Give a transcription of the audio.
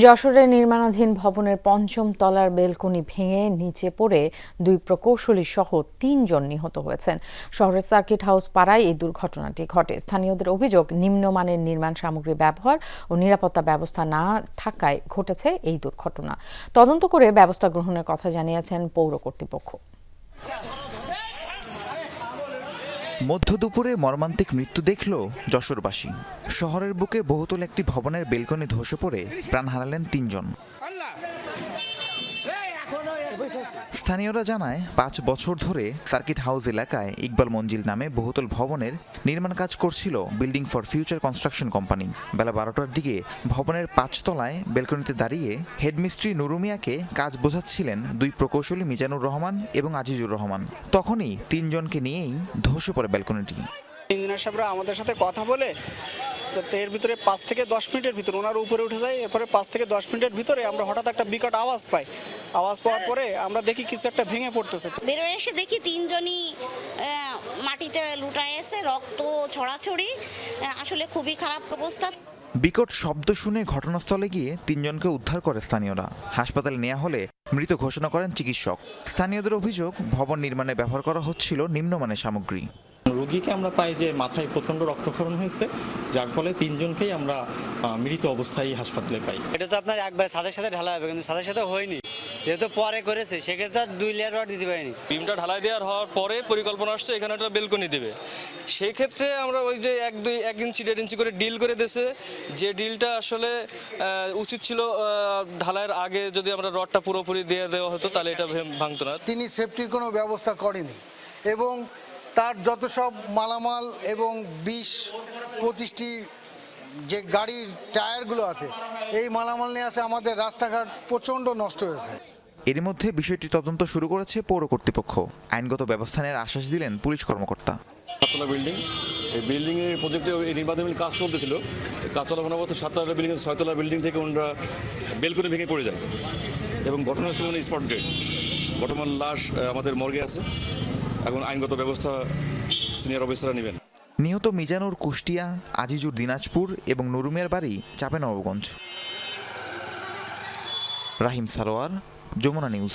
যশোরে নির্মাণাধীন ভবনের পঞ্চম তলার বেলকনি ভেঙে নিচে পড়ে দুই প্রকৌশলী সহ তিনজন নিহত হয়েছেন। শহরের সার্কিট হাউস পাড়ায় এই দুর্ঘটনাটি ঘটে। স্থানীয়দের অভিযোগ, নিম্নমানের নির্মাণ সামগ্রী ব্যবহার ও নিরাপত্তা ব্যবস্থা না থাকায় ঘটেছে এই দুর্ঘটনা। তদন্ত করে ব্যবস্থা গ্রহণের কথা জানিয়েছেন পৌর কর্তৃপক্ষ। মধ্য দুপুরে মর্মান্তিক মৃত্যু দেখল যশোরবাসী। শহরের বুকে বহুতল একটি ভবনের বেলকনি ধসে পড়ে প্রাণ হারালেন তিনজন। স্থানীয়রা জানায়, পাঁচ বছর ধরে সার্কিট হাউস এলাকায় ইকবাল মঞ্জিল নামে বহুতল ভবনের নির্মাণ কাজ করছিল building for future construction company. বেলা বারোটার দিকে ভবনের পাঁচতলায় বেলকনিতে দাঁড়িয়ে হেডমিস্ত্রি নুরুমিয়াকে কাজ বোঝাচ্ছিলেন দুই প্রকৌশলী মিজানুর রহমান এবং আজিজুর রহমান। তখনই তিনজনকে নিয়েই ধসে পড়ে বেলকনিটি। ইঞ্জিনিয়ার সাহেবরা আমাদের সাথে কথা বলে তো এর ভিতরে পাঁচ থেকে দশ মিনিটের ভিতরে ওনার উপরে উঠে যায় এরপরে পাঁচ থেকে দশ মিনিটের ভিতরে আমরা হঠাৎ একটা বিকট আওয়াজ পাই। আওয়াজ পাওয়ার পরে আমরা দেখি কিছু একটা ভেঙে পড়তেছে। বেরোয় এসে দেখি তিনজনই মাটিতে লুটায় এসে রক্ত ছড়াছড়ি আসলে খুবই খারাপ অবস্থা। বিকট শব্দ শুনে ঘটনাস্থলে গিয়ে তিনজনকে উদ্ধার করে স্থানীয়রা। হাসপাতালে নেওয়া হলে মৃত ঘোষণা করেন চিকিৎসক। স্থানীয়দের অভিযোগ ভবন নির্মাণে ব্যবহার করা হচ্ছিল নিম্নমানের সামগ্রী। রোগীকে আমরা পাই যে মাথায় প্রচণ্ড রক্তক্ষরণ হয়েছে যার ফলে তিনজনকেই আমরা মৃত অবস্থায় হাসপাতালে পাই। এটা তো আপনার একবার ছাদের সাথে ঢালা হবে কিন্তু ছাদের সাথে হয়নি। যেহেতু পরে করেছে সেক্ষেত্রে আর দুই লেয়ার রড দিতে পারিনি। বিমটা ঢালাই দেওয়ার হওয়ার পরে পরিকল্পনা আসছে এখানে একটা বেলকনি দেবে। সেক্ষেত্রে আমরা ওই যে এক দুই এক ইঞ্চি দেড় ইঞ্চি করে ডিল করে দিয়েছে। যে ডিলটা আসলে উচিত ছিল ঢালাইয়ের আগে যদি আমরা রডটা পুরোপুরি দিয়ে দেওয়া হতো তাহলে এটা ভে- ভাঙতো না। তিনি সেফটির কোনো ব্যবস্থা করেনি। এবং তার যত সব মালামাল এবং বিশ পঁচিশটি যে গাড়ির টায়ারগুলো আছে এই মালামাল নিয়ে আসে আমাদের রাস্তাঘাট প্রচণ্ড নষ্ট হয়েছে। এর মধ্যে বিষয়টি তদন্ত শুরু করেছে পৌর কর্তৃপক্ষ। আইনগত ব্যবস্থা নেওয়ার আশ্বাস দিলেন পুলিশ কর্মকর্তা। সাততলা বিল্ডিং এই বিল্ডিং এর প্রজেক্টে এই নির্মাণাধীন কাজ চলতেছিল। কাজ চলার অবস্থা সাততলা বিল্ডিং ছয়তলা বিল্ডিং থেকে ওনারা বেলকনি ভেঙে পড়ে যায়। এবং ঘটনাস্থলে মানে স্পট ডেট বর্তমান লাশ আমাদের মর্গে আছে। এখন আইনগত ব্যবস্থা সিনিয়র অফিসাররা নেবেন। নিহত মিজানুর কুষ্টিয়া, আজিজুর দিনাজপুর এবং নুরুমের বাড়ি চাপে নবগঞ্জ রাহিম সারোয়ার, যমুনা নিউজ।